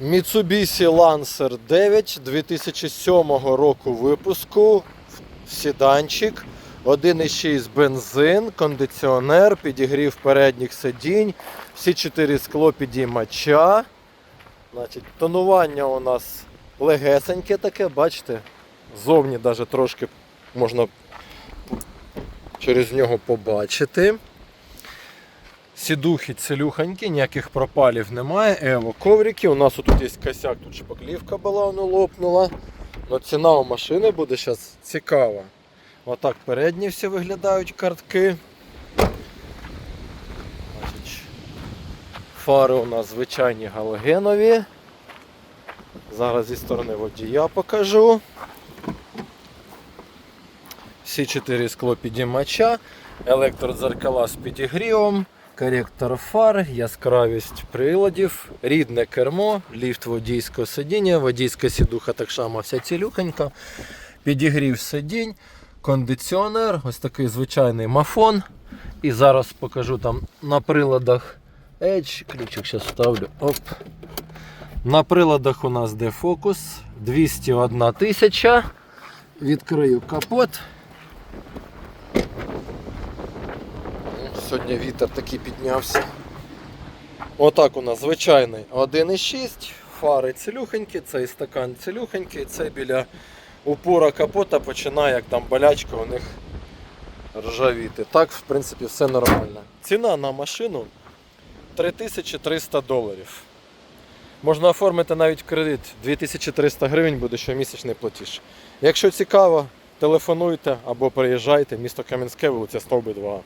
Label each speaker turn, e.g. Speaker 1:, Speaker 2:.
Speaker 1: Mitsubishi Lancer 9 2007 року випуску. Сіданчик. 1,6 бензин, кондиціонер, підігрів передніх сидінь, всі чотири скло підіймача. Значить, тонування у нас легесеньке таке, бачите? Зовні навіть трошки можна через нього побачити. Сідухи цілюхонькі, ніяких пропалів немає. Ево коврики. У нас тут є косяк, тут шпаклівка була, воно лопнула. Но ціна у машини буде зараз цікава. Отак передні всі виглядають картки. Фари у нас звичайні галогенові. Зараз зі сторони водія покажу. Всі чотири скло підіймача, електродзеркала з підігрівом, коректор фар, яскравість приладів, рідне кермо, ліфт водійського сидіння, водійська сідуха так само вся цілюхонька, підігрів сидінь, кондиціонер, ось такий звичайний мафон. І зараз покажу там на приладах Edge, ключик зараз ставлю. Оп. На приладах у нас де фокус 201 тисяча. Відкрию капот. Сьогодні вітер такий піднявся. Отак у нас звичайний 1,6, фари цілюхенькі, цей стакан цілюхенький, цей біля упора капота починає, як там болячка у них ржавіти. Так, в принципі, все нормально. Ціна на машину 3300 доларів. Можна оформити навіть кредит 2300 гривень буде щомісячний платіж. Якщо цікаво, телефонуйте або приїжджайте, місто Кам'янське, вулиця Стовби 2.